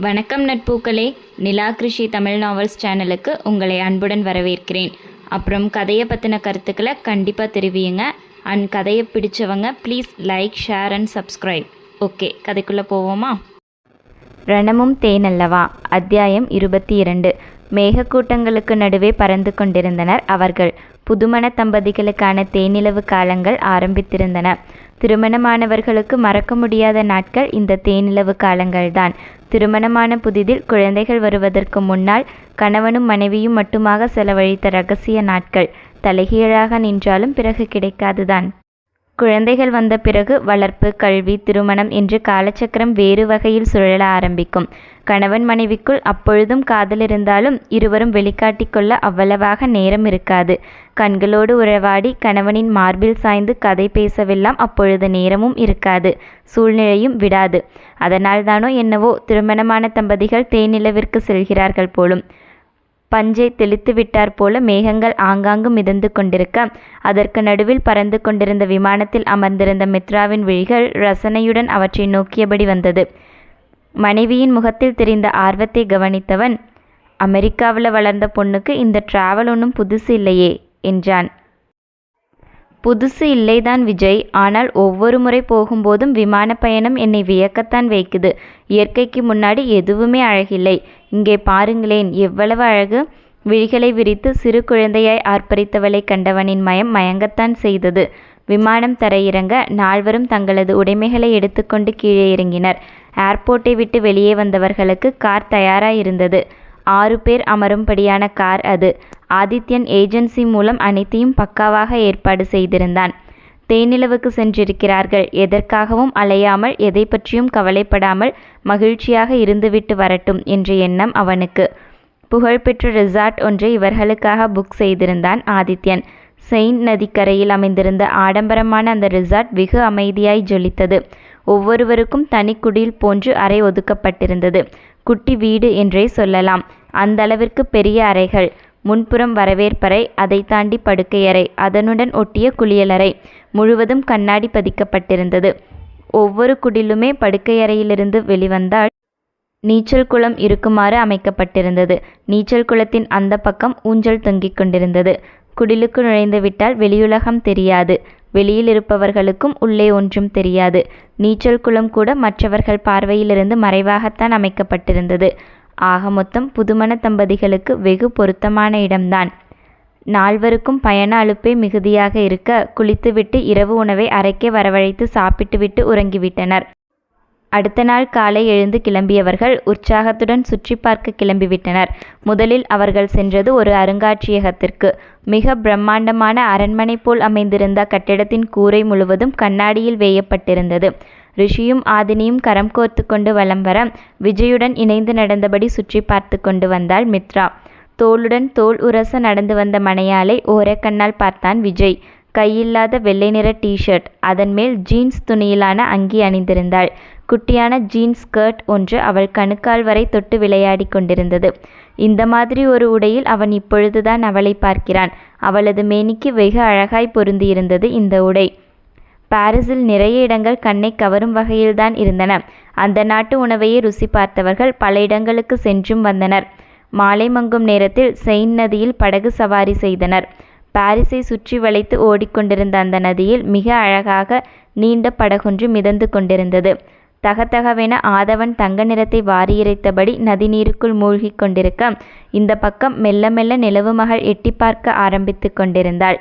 வணக்கம் நட்பூக்களே. நிலா கிருஷி தமிழ் நாவல்ஸ் சேனலுக்கு உங்களை அன்புடன் வரவேற்கிறேன். அப்புறம் கதையை பற்றின கருத்துக்களை கண்டிப்பாக தெரிவியுங்க. அண்ட் கதையை பிடிச்சவங்க please like share and subscribe okay கதைக்குள்ளே போவோமா? ரணமும் தேனல்லவா அத்தியாயம் இருபத்தி இரண்டு. மேகக்கூட்டங்களுக்கு நடுவே பறந்து கொண்டிருந்தனர் அவர்கள். புதுமண தம்பதிகளுக்கான தேனிலவு காலங்கள் ஆரம்பித்திருந்தன. திருமணமானவர்களுக்கு மறக்க முடியாத நாட்கள் இந்த தேனிலவு காலங்கள்தான். திருமணமான புதிதில் குழந்தைகள் வருவதற்கு முன்னால் கணவனும் மனைவியும் மட்டுமாக செலவழித்த ரகசிய நாட்கள். தலைகீழாக நின்றாலும் பிறகு கிடைக்காதுதான். குழந்தைகள் வந்த பிறகு வளர்ப்பு கல்வி திருமணம் என்று காலச்சக்கரம் வேறு வகையில் சுழல ஆரம்பிக்கும். கணவன் மனைவிக்குள் அப்பொழுதும் காதல் இருந்தாலும் இருவரும் வெளிக்காட்டிக்கொள்ள அவ்வளவாக நேரம் இருக்காது. கண்களோடு உறவாடி கணவனின் மார்பில் சாய்ந்து கதை பேசவெல்லாம் அப்பொழுது நேரமும் இருக்காது. சூழ்நிலையும் விடாது. அதனால்தானோ என்னவோ திருமணமான தம்பதிகள் தேனிலவிற்கு செல்கிறார்கள் போலும். பஞ்சை தெளித்து விட்டார் போல மேகங்கள் ஆங்காங்கு மிதந்து கொண்டிருக்க அதற்கு நடுவில் பறந்து கொண்டிருந்த விமானத்தில் அமர்ந்திருந்த மித்ராவின் விழிகள் ரசனையுடன் அவற்றை நோக்கியபடி வந்தது. மனைவியின் முகத்தில் தெரிந்த ஆர்வத்தை கவனித்தவன் அமெரிக்காவில் வளர்ந்த பொண்ணுக்கு இந்த டிராவல் ஒன்றும் புதுசு இல்லையே என்றான். புதுசு இல்லைதான் விஜய் ஆனால் ஒவ்வொரு முறை போகும்போதும் விமான பயணம் என்னை வியக்கத்தான் வைக்குது. இயற்கைக்கு முன்னாடி எதுவுமே அழகில்லை. இங்கே பாருங்களேன் எவ்வளவு அழகு. விழிகளை விரித்து சிறு குழந்தையாய் ஆர்ப்பரித்தவளை கண்டவனின் மயம் மயங்கத்தான் செய்தது. விமானம் தரையிறங்க நால்வரும் தங்களது உடைமைகளை எடுத்துக்கொண்டு கீழே இறங்கினர். ஏர்போர்ட்டை விட்டு வெளியே வந்தவர்களுக்கு கார் தயாராயிருந்தது. ஆறு பேர் அமரும்படியான கார் அது. ஆதித்யன் ஏஜென்சி மூலம் அனைத்தையும் பக்காவாக ஏற்பாடு செய்திருந்தான். தேனிலவுக்கு சென்றிருக்கிறார்கள். எதற்காகவும் அலையாமல் எதை பற்றியும் கவலைப்படாமல் மகிழ்ச்சியாக இருந்துவிட்டு வரட்டும் என்ற எண்ணம் அவனுக்கு. புகழ்பெற்ற ரிசார்ட் ஒன்றை இவர்களுக்காக புக் செய்திருந்தான் ஆதித்யன். செயின்ட் நதிக்கரையில் அமைந்திருந்த ஆடம்பரமான அந்த ரிசார்ட் வெகு அமைதியாய் ஜொலித்தது. ஒவ்வொருவருக்கும் தனி குடில் போன்று அறை ஒதுக்கப்பட்டிருந்தது. குட்டி வீடு என்றே சொல்லலாம். அந்த அளவிற்கு பெரிய அறைகள். முன்புறம் வரவேற்பறை அதை தாண்டி படுக்கையறை அதனுடன் ஒட்டிய குளியலறை முழுவதும் கண்ணாடி பதிக்கப்பட்டிருந்தது. ஒவ்வொரு குடிலுமே படுக்கையறையிலிருந்து வெளிவந்தால் நீச்சல் குளம் இருக்குமாறு அமைக்கப்பட்டிருந்தது. நீச்சல் குளத்தின் அந்த பக்கம் ஊஞ்சல் தொங்கிக் கொண்டிருந்தது. குடிலுக்கு நுழைந்து விட்டால் வெளியுலகம் தெரியாது. வெளியில் இருப்பவர்களுக்கும் உள்ளே ஒன்றும் தெரியாது. நீச்சல் குளம் கூட மற்றவர்கள் பார்வையிலிருந்து மறைவாகத்தான் அமைக்கப்பட்டிருந்தது. ஆக மொத்தம் புதுமண தம்பதிகளுக்கு வெகு பொருத்தமான இடம்தான். நால்வருக்கும் பயண அலுப்பே மிகுதியாக இருக்க குளித்துவிட்டு இரவு உணவை அறைக்கே வரவழைத்து சாப்பிட்டுவிட்டு உறங்கிவிட்டனர். அடுத்த நாள் காலை எழுந்து கிளம்பியவர்கள் உற்சாகத்துடன் சுற்றி பார்க்க கிளம்பிவிட்டனர். முதலில் அவர்கள் சென்றது ஒரு அருங்காட்சியகத்திற்கு. மிக பிரம்மாண்டமான அரண்மனை போல் அமைந்திருந்த கட்டிடத்தின் கூரை முழுவதும் கண்ணாடியில் வேயப்பட்டிருந்தது. ரிஷியும் ஆதினியும் கரம் கோர்த்து கொண்டு வலம் வர விஜயுடன் இணைந்து நடந்தபடி சுற்றி பார்த்து கொண்டு வந்தாள் மித்ரா. தோளுடன் தோல் உரச நடந்து வந்த மனையாளை ஓரக்கண்ணால் பார்த்தான் விஜய். கையில்லாத வெள்ளை நிற டிஷர்ட் அதன் மேல் ஜீன்ஸ் துணியிலான அங்கி அணிந்திருந்தாள். குட்டியான ஜீன்ஸ் ஸ்கர்ட் ஒன்று அவள் கணுக்கால் வரை தொட்டு விளையாடி கொண்டிருந்தது. இந்த மாதிரி ஒரு உடையில் அவன் இப்பொழுதுதான் அவளை பார்க்கிறான். அவளது மேனிக்கு வெகு அழகாய் பொருந்தியிருந்தது இந்த உடை. பாரிஸில் நிறைய இடங்கள் கண்ணை கவரும் வகையில்தான் இருந்தன. அந்த நாட்டு உணவையே ருசி பார்த்தவர்கள் பல இடங்களுக்கு சென்றும் வந்தனர். மாலை மங்கும் நேரத்தில் செயின் நதியில் படகு சவாரி செய்தனர். பாரிஸை சுற்றி வளைத்து ஓடிக்கொண்டிருந்த அந்த நதியில் மிக அழகாக நீண்ட படகொன்று மிதந்து கொண்டிருந்தது. தகதகவென ஆதவன் தங்க நிறத்தை வாரியிறைத்தபடி நதிநீருக்குள் மூழ்கிக் கொண்டிருக்க இந்த பக்கம் மெல்ல மெல்ல நிலவு மகள் எட்டி பார்க்க ஆரம்பித்து கொண்டிருந்தாள்.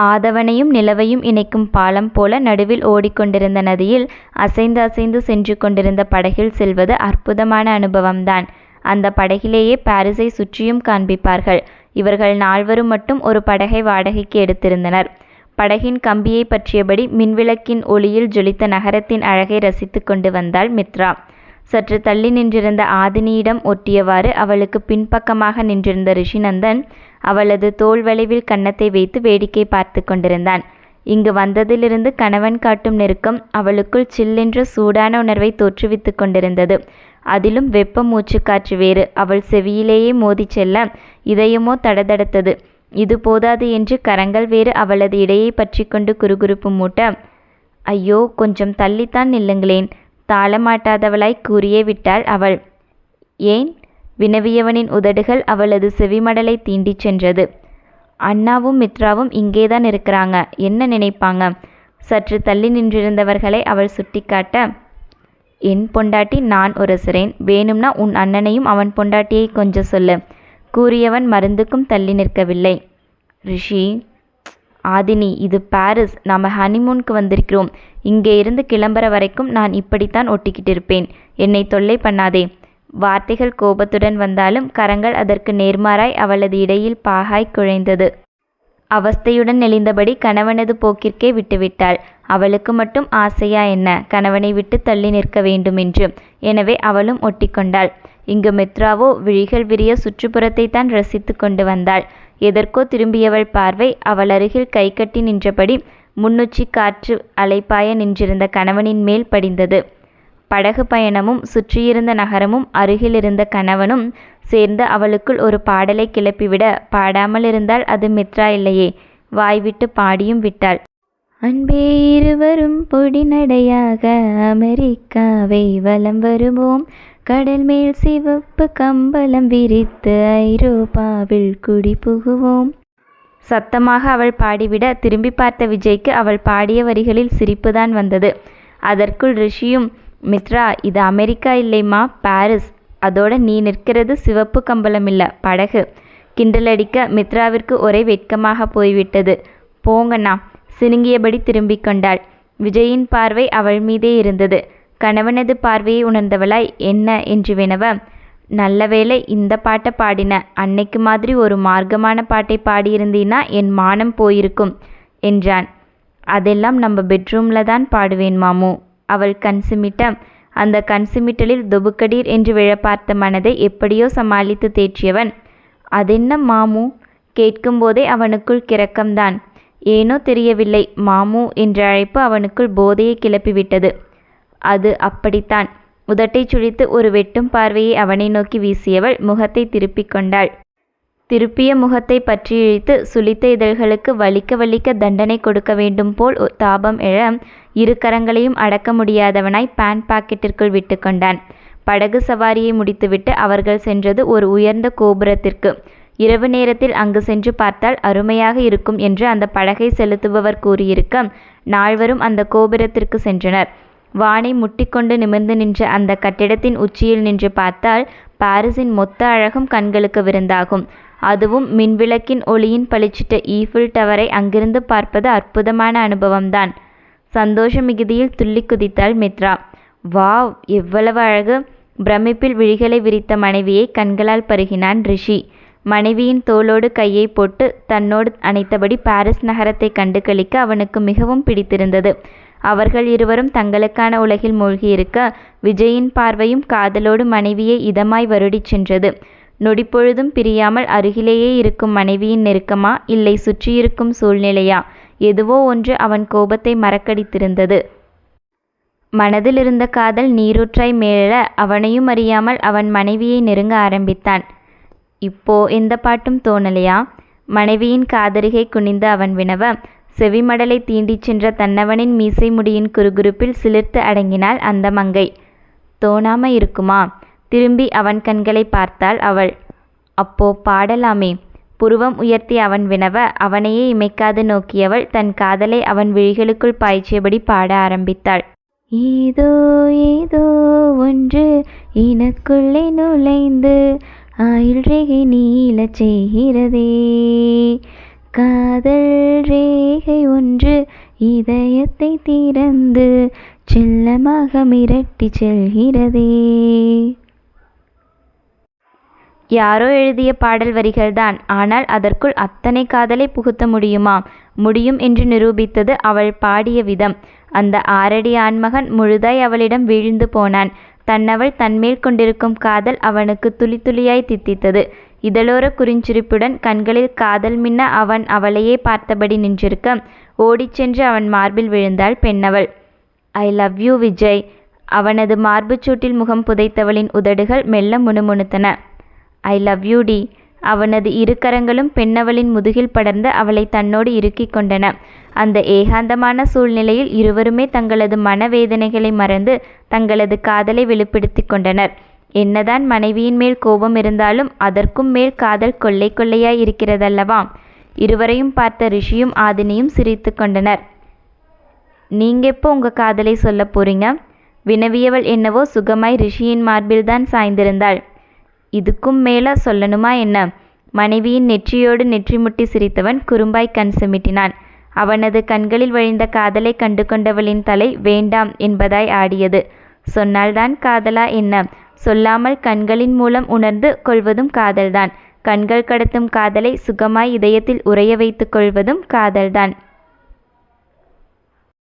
ஆதவனையும் நிலவையும் இணைக்கும் பாலம் போல நடுவில் ஓடிக்கொண்டிருந்த நதியில் அசைந்து அசைந்து சென்று கொண்டிருந்த படகில் செல்வது அற்புதமான அனுபவம்தான். அந்த படகிலேயே பாரிஸை சுற்றியும் காண்பிப்பார்கள். இவர்கள் நால்வரும் மட்டும் ஒரு படகை வாடகைக்கு எடுத்திருந்தனர். படகின் கம்பியை பற்றியபடி மின்விளக்கின் ஒளியில் ஜொலித்த நகரத்தின் அழகை ரசித்து கொண்டு வந்தாள் மித்ரா. சற்று தள்ளி நின்றிருந்த ஆதினியிடம் ஒட்டியவாறு அவளுக்கு பின்பக்கமாக நின்றிருந்த ரிஷிநந்தன் அவளது தோல் வளைவில் கன்னத்தை வைத்து வேடிக்கை பார்த்து கொண்டிருந்தான். இங்கு வந்ததிலிருந்து கணவன் காட்டும் நெருக்கம் அவளுக்குள் சில்லென்ற சூடான உணர்வை தோற்றுவித்து கொண்டிருந்தது. அதிலும் வெப்ப மூச்சுக்காற்று வேறு. அவள் செவியிலேயே மோதிச் செல்ல இதயமோ தடதடத்தது. இது போதாது என்று கரங்கள் வேறு அவளது இடையை பற்றி கொண்டு குறுகுறுப்பு மூட்ட ஐயோ கொஞ்சம் தள்ளித்தான் நில்லுங்களேன். தாளமாட்டாதவளாய் கூறியே விட்டாள் அவள். ஏன்? வினவியவனின் உதடுகள் அவளது செவிமடலை தீண்டிச் சென்றது. அண்ணாவும் மித்ராவும் இங்கேதான் இருக்கிறாங்க. என்ன நினைப்பாங்க? சற்று தள்ளி நின்றிருந்தவர்களை அவள் சுட்டிக்காட்ட என் பொண்டாட்டி நான் உரசுறேன் வேணும்னா உன் அண்ணனையும் அவன் பொண்டாட்டியை கொஞ்சம் சொல்லு கூறியவன் மருந்துக்கும் தள்ளி நிற்கவில்லை. ரிஷி ஆதினி இது பாரிஸ். நாம் ஹனிமூனுக்கு வந்திருக்கிறோம். இங்கே இருந்து கிளம்புற வரைக்கும் நான் இப்படித்தான் ஒட்டிக்கிட்டு இருப்பேன் என்னை தொல்லை பண்ணாதே. வார்த்தைகள் கோபத்துடன் வந்தாலும் கரங்கள் அதற்கு நேர்மாறாய் அவளது இடையில் பாகாய் குழைந்தது. அவஸ்தையுடன் நெளிந்தபடி கணவனது போக்கிற்கே விட்டுவிட்டாள். அவளுக்கு மட்டும் ஆசையா என்ன? கணவனை விட்டு தள்ளி நிற்க வேண்டுமென்று. எனவே அவளும் ஒட்டிக்கொண்டாள். இங்கு மித்ராவோ விழிகள் விரிய சுற்றுப்புறத்தை தான் ரசித்து கொண்டு வந்தாள். எதற்கோ திரும்பியவள் பார்வை அவள் அருகில் கைகட்டி நின்றபடி முன்னுச்சி காற்று அலைப்பாய நின்றிருந்த கணவனின் மேல் படிந்தது. படகு பயணமும் சுற்றியிருந்த நகரமும் அருகிலிருந்த கணவனும் சேர்ந்து அவளுக்குள் ஒரு பாடலை கிளப்பிவிட பாடாமல் இருந்தால் அது மித்ரா இல்லையே. வாய்விட்டு பாடியும் விட்டாள். அன்பே இருவரும் பொடி நடையாக அமெரிக்காவை வலம் வருவோம். கடல் மேல் சிவப்பு கம்பளம் விரித்து ஐரோப்பாவில் குடி புகுவோம். சத்தமாக அவள் பாடிவிட திரும்பி பார்த்த விஜய்க்கு அவள் பாடிய வரிகளில் சிரிப்புதான் வந்தது. அதற்குள் ரிஷியும் மித்ரா இது அமெரிக்கா இல்லைம்மா பாரிஸ். அதோட நீ நிற்கிறது சிவப்பு கம்பளம் இல்லை படகு. கிண்டலடிக்க மித்ராவிற்கு ஒரே வெட்கமாக போய்விட்டது. போங்கண்ணா சினுங்கியபடி திரும்பிக் கொண்டாள். விஜயின் பார்வை அவள் மீதே இருந்தது. கணவனது பார்வையை உணர்ந்தவளாய் என்ன என்று வினவ நல்ல வேளை இந்த பாட்டை பாடின அன்னைக்கு மாதிரி ஒரு மார்க்கமான பாட்டை பாடியிருந்தீன்னா என் மானம் போயிருக்கும் என்றான். அதெல்லாம் நம்ம பெட்ரூமில் தான் பாடுவேன் மாமு. அவள் கண் சிமிட்ட அந்த கண் சிமிட்டலில் தொபுக்கடீர் என்று விழ பார்த்த மனதை எப்படியோ சமாளித்து தேற்றியவன். அதென்ன மாமு கேட்கும்போதே அவனுக்குள் கிறக்கம்தான். ஏனோ தெரியவில்லை மாமு என்ற அழைப்பு அவனுக்குள் போதையை கிளப்பிவிட்டது. அது அப்படித்தான் உதட்டைச் சுழித்து ஒரு வெட்டும் பார்வையை அவனை நோக்கி வீசியவள் முகத்தை திருப்பிக் கொண்டாள். திருப்பிய முகத்தை பற்றி இழித்து சுளித்த இதழ்களுக்கு வலிக்க வலிக்க தண்டனை கொடுக்க வேண்டும் போல் தாபம் எழ இரு கரங்களையும் அடக்க முடியாதவனாய் பேண்ட் பாக்கெட்டிற்குள் விட்டுக்கொண்டான் படகு சவாரியை முடித்துவிட்டு அவர்கள் சென்றது ஒரு உயர்ந்த கோபுரத்திற்கு. இரவு நேரத்தில் அங்கு சென்று பார்த்தால் அருமையாக இருக்கும் என்று அந்த படகை செலுத்துபவர் கூறியிருக்க நால்வரும் அந்த கோபுரத்திற்கு சென்றனர். வானை முட்டிக்கொண்டு நிமிர்ந்து நின்ற அந்த கட்டிடத்தின் உச்சியில் நின்று பார்த்தால் பாரிஸின் மொத்த அழகும் கண்களுக்கு விருந்தாகும். அதுவும் மின்விளக்கின் ஒளியின் பளிச்சிட்ட ஈஃபில் டவரை அங்கிருந்து பார்ப்பது அற்புதமான அனுபவம்தான். சந்தோஷ மிகுதியில் துள்ளி குதித்தாள் மித்ரா. வாவ் எவ்வளவு அழகு. பிரமிப்பில் விழிகளை விரித்த மனைவியை கண்களால் பருகினான் ரிஷி. மனைவியின் தோளோடு கையை போட்டு தன்னோடு அணைத்தபடி பாரிஸ் நகரத்தை கண்டு கழிக்க அவனுக்கு மிகவும் பிடித்திருந்தது. அவர்கள் இருவரும் தங்களுக்கான உலகில் மூழ்கியிருக்க விஜயின் பார்வையும் காதலோடு மனைவியை இதமாய் வருடிச் சென்றது. நொடிப்பொழுதும் பிரியாமல் அருகிலேயே இருக்கும் மனைவியின் நெருக்கமா? இல்லை சுற்றியிருக்கும் சூழ்நிலையா? எதுவோ ஒன்று அவன் கோபத்தை மறக்கடித்திருந்தது. மனதில் இருந்த காதல் நீரூற்றாய் மேல அவனையும் அறியாமல் அவன் மனைவியை நெருங்க ஆரம்பித்தான். இப்போ எந்த பாட்டும் தோணலையா? மனைவியின் காதருகை குனிந்து அவன் வினவ செவிமடலை தீண்டிச் சென்ற தன்னவனின் மீசை முடியின் குறுகுறுப்பில் சிலிர்த்து அடங்கினாள் அந்த மங்கை. தோணாம இருக்குமா? திரும்பி அவன் கண்களை பார்த்தாள் அவள். அப்போ பாடலாமே. புருவம் உயர்த்தி அவன் வினவ அவனையே இமைக்காது நோக்கியவள் தன் காதலை அவன் விழிகளுக்குள் பாய்ச்சியபடி பாட ஆரம்பித்தாள். ஏதோ ஏதோ ஒன்று எனக்குள்ளே நுழைந்து ஆயுள் ரேகை நீள செய்கிறதே. காதல் ரேகை ஒன்று இதயத்தை திறந்து செல்லமாக மிரட்டிச் செல்கிறதே. யாரோ எழுதிய பாடல் வரிகள்தான். ஆனால் அதற்குள் அத்தனை காதலை புகுத்த முடியுமா முடியும் என்று நிரூபித்தது அவள் பாடிய விதம். அந்த ஆறடி ஆண்மகன் முழுதாய் அவளிடம் வீழ்ந்து போனான். தன்னவள் தன்மேல் கொண்டிருக்கும் காதல் அவனுக்கு துளி துளியாய் தித்தித்தது. இதழோர குறிஞ்சிரிப்புடன் கண்களில் காதல் மின்ன அவன் அவளையே பார்த்தபடி நின்றிருக்க ஓடிச் சென்று அவன் மார்பில் விழுந்தாள் பெண்ணவள். I love you Vijay. அவனது மார்புச்சூட்டில் முகம் புதைத்தவளின் உதடுகள் மெல்ல முணுமுணுத்தன. ஐ லவ் யூ டி. அவனது இருகரங்களும் பெண்ணவளின் முதுகில் படர்ந்து அவளை தன்னோடு இறுக்கிக் கொண்டன. அந்த ஏகாந்தமான சூழ்நிலையில் இருவருமே தங்களது மனவேதனைகளை மறந்து தங்களது காதலை வெளிப்படுத்திக் கொண்டனர். என்னதான் மனைவியின் மேல் கோபம் இருந்தாலும் அதற்கும் மேல் காதல் கொள்ளை கொள்ளையாய் இருக்கிறதல்லவா இருவரையும் பார்த்த ரிஷியும் ஆதினியும் சிரித்து கொண்டனர். நீங்க எப்போ உங்க காதலை சொல்ல போறீங்க? வினவியவள் என்னவோ சுகமாய் ரிஷியின் மார்பில்தான் சாய்ந்திருந்தாள். இதுக்கும் மேலா சொல்லணுமா என்ன? மனைவியின் நெற்றியோடு நெற்றி முட்டி சிரித்தவன் குறும்பாய் கண் சிமிட்டினான். அவனது கண்களில் வழிந்த காதலை கண்டு கொண்டவளின் தலை வேண்டாம் என்பதாய் ஆடியது. சொன்னால்தான் காதலா என்ன? சொல்லாமல் கண்களின் மூலம் உணர்ந்து கொள்வதும் காதல்தான். கண்கள் கடத்தும் காதலை சுகமாய் இதயத்தில் உறைய வைத்துக் கொள்வதும் காதல்தான்.